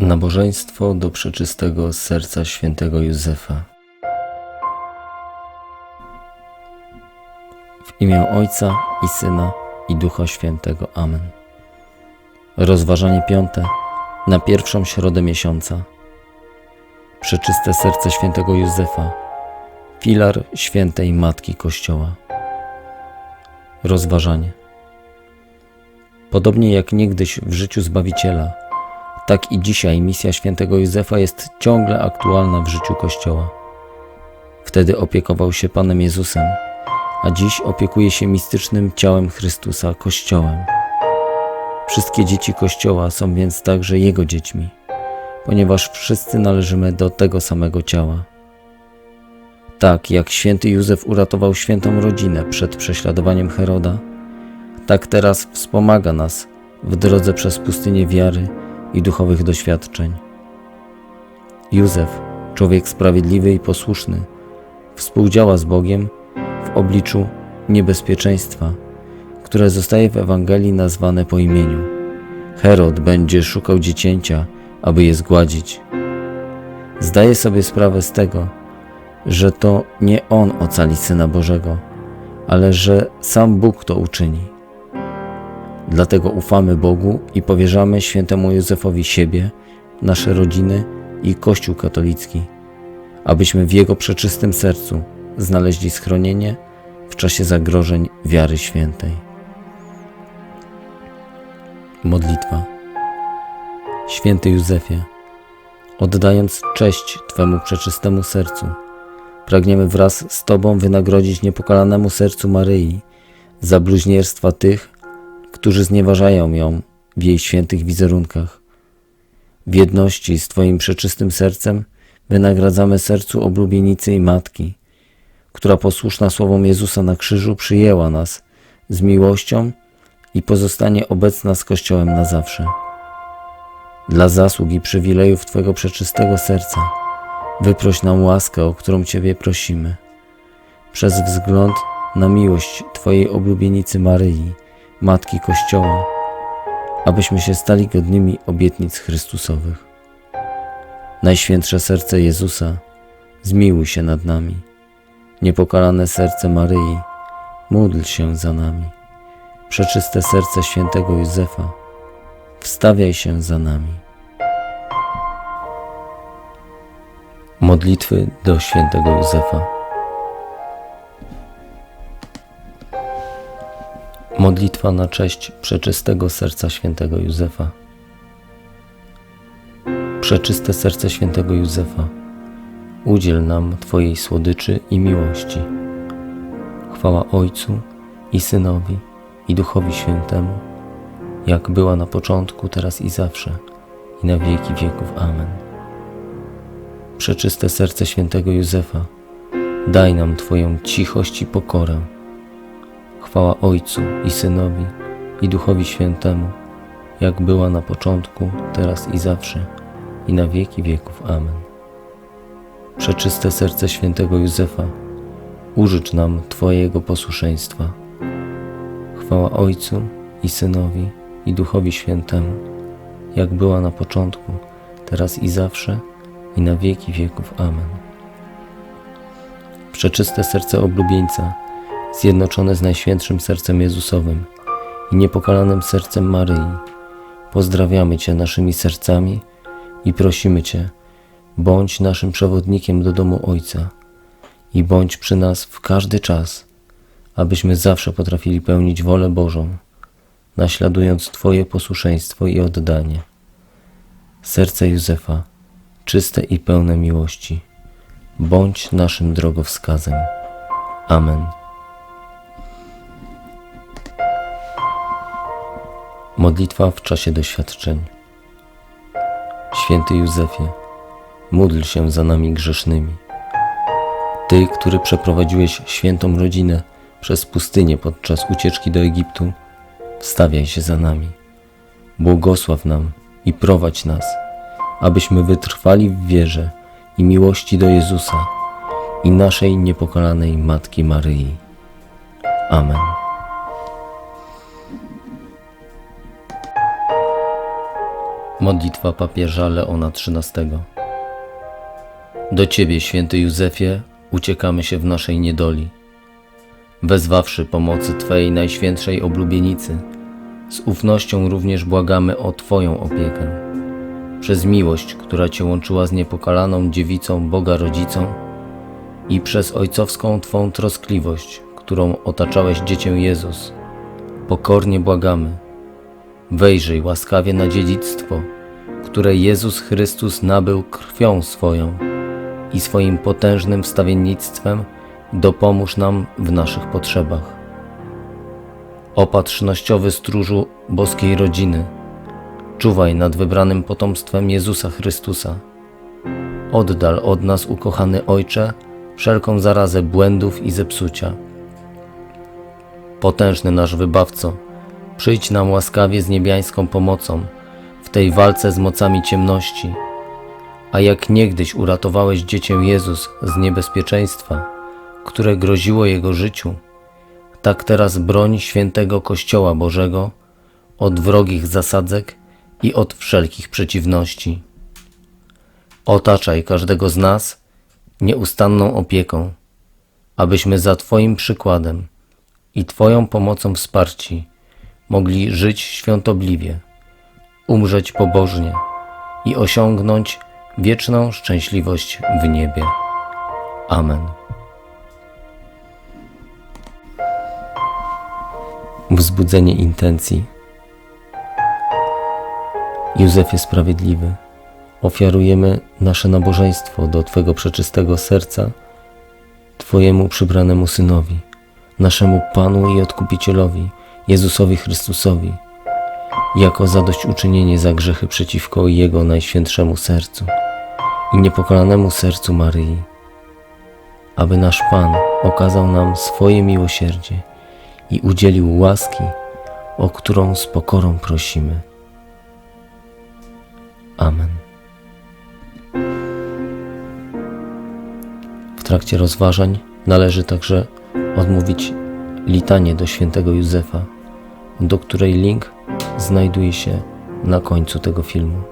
Nabożeństwo do przeczystego serca świętego Józefa. W imię Ojca i Syna i Ducha Świętego. Amen. Rozważanie piąte na pierwszą środę miesiąca. Przeczyste serce świętego Józefa, filar świętej Matki Kościoła. Rozważanie. Podobnie jak niegdyś w życiu Zbawiciela, tak i dzisiaj misja świętego Józefa jest ciągle aktualna w życiu Kościoła. Wtedy opiekował się Panem Jezusem, a dziś opiekuje się mistycznym ciałem Chrystusa, Kościołem. Wszystkie dzieci Kościoła są więc także Jego dziećmi, ponieważ wszyscy należymy do tego samego ciała. Tak jak święty Józef uratował świętą rodzinę przed prześladowaniem Heroda, tak teraz wspomaga nas w drodze przez pustynię wiary i duchowych doświadczeń. Józef, człowiek sprawiedliwy i posłuszny, współdziała z Bogiem w obliczu niebezpieczeństwa, które zostaje w Ewangelii nazwane po imieniu. Herod będzie szukał dziecięcia, aby je zgładzić. Zdaje sobie sprawę z tego, że to nie on ocali Syna Bożego, ale że sam Bóg to uczyni. Dlatego ufamy Bogu i powierzamy świętemu Józefowi siebie, nasze rodziny i Kościół katolicki, abyśmy w Jego przeczystym sercu znaleźli schronienie w czasie zagrożeń wiary świętej. Modlitwa Święty Józefie, oddając cześć Twemu przeczystemu sercu, pragniemy wraz z Tobą wynagrodzić niepokalanemu sercu Maryi za bluźnierstwa tych, którzy znieważają ją w jej świętych wizerunkach. W jedności z Twoim przeczystym sercem wynagradzamy sercu oblubienicy i matki, która posłuszna słowom Jezusa na krzyżu przyjęła nas z miłością i pozostanie obecna z Kościołem na zawsze. Dla zasług i przywilejów Twojego przeczystego serca wyproś nam łaskę, o którą Ciebie prosimy. Przez wzgląd na miłość Twojej oblubienicy Maryi, Matki Kościoła, abyśmy się stali godnymi obietnic Chrystusowych. Najświętsze serce Jezusa, zmiłuj się nad nami. Niepokalane serce Maryi, módl się za nami. Przeczyste serce świętego Józefa, wstawiaj się za nami. Modlitwy do świętego Józefa. Modlitwa na cześć przeczystego serca świętego Józefa. Przeczyste serce świętego Józefa, udziel nam Twojej słodyczy i miłości. Chwała Ojcu i Synowi i Duchowi Świętemu, jak była na początku, teraz i zawsze, i na wieki wieków. Amen. Przeczyste serce świętego Józefa, daj nam Twoją cichość i pokorę Chwała Ojcu i Synowi i Duchowi Świętemu, jak była na początku, teraz i zawsze, i na wieki wieków. Amen. Przeczyste serce świętego Józefa, użycz nam Twojego posłuszeństwa. Chwała Ojcu i Synowi i Duchowi Świętemu, jak była na początku, teraz i zawsze, i na wieki wieków. Amen. Przeczyste serce oblubieńca, zjednoczone z Najświętszym Sercem Jezusowym i niepokalanym sercem Maryi. Pozdrawiamy Cię naszymi sercami i prosimy Cię, bądź naszym przewodnikiem do domu Ojca i bądź przy nas w każdy czas, abyśmy zawsze potrafili pełnić wolę Bożą, naśladując Twoje posłuszeństwo i oddanie. Serce Józefa, czyste i pełne miłości, bądź naszym drogowskazem. Amen. Modlitwa w czasie doświadczeń. Święty Józefie, módl się za nami grzesznymi. Ty, który przeprowadziłeś świętą rodzinę przez pustynię podczas ucieczki do Egiptu, wstawiaj się za nami. Błogosław nam i prowadź nas, abyśmy wytrwali w wierze i miłości do Jezusa i naszej niepokalanej Matki Maryi. Amen. Modlitwa papieża Leona XIII. Do Ciebie, święty Józefie, uciekamy się w naszej niedoli. Wezwawszy pomocy Twojej najświętszej oblubienicy, z ufnością również błagamy o Twoją opiekę. Przez miłość, która Cię łączyła z niepokalaną dziewicą Boga Rodzicą i przez ojcowską Twą troskliwość, którą otaczałeś dziecię Jezus, pokornie błagamy. Wejrzyj łaskawie na dziedzictwo, które Jezus Chrystus nabył krwią swoją i swoim potężnym wstawiennictwem dopomóż nam w naszych potrzebach. Opatrznościowy stróżu boskiej rodziny, czuwaj nad wybranym potomstwem Jezusa Chrystusa. Oddal od nas, ukochany Ojcze, wszelką zarazę błędów i zepsucia. Potężny nasz wybawco, przyjdź nam łaskawie z niebiańską pomocą w tej walce z mocami ciemności. A jak niegdyś uratowałeś dziecię Jezus z niebezpieczeństwa, które groziło jego życiu, tak teraz broń świętego Kościoła Bożego od wrogich zasadzek i od wszelkich przeciwności. Otaczaj każdego z nas nieustanną opieką, abyśmy za Twoim przykładem i Twoją pomocą wsparci mogli żyć świątobliwie, umrzeć pobożnie i osiągnąć wieczną szczęśliwość w niebie. Amen. Wzbudzenie intencji. Józefie Sprawiedliwy, ofiarujemy nasze nabożeństwo do Twego przeczystego serca, Twojemu przybranemu Synowi, naszemu Panu i Odkupicielowi, Jezusowi Chrystusowi, jako zadośćuczynienie za grzechy przeciwko Jego najświętszemu sercu i niepokolanemu sercu Maryi, aby nasz Pan okazał nam swoje miłosierdzie i udzielił łaski, o którą z pokorą prosimy. Amen. W trakcie rozważań należy także odmówić litanię do świętego Józefa, do której link znajduje się na końcu tego filmu.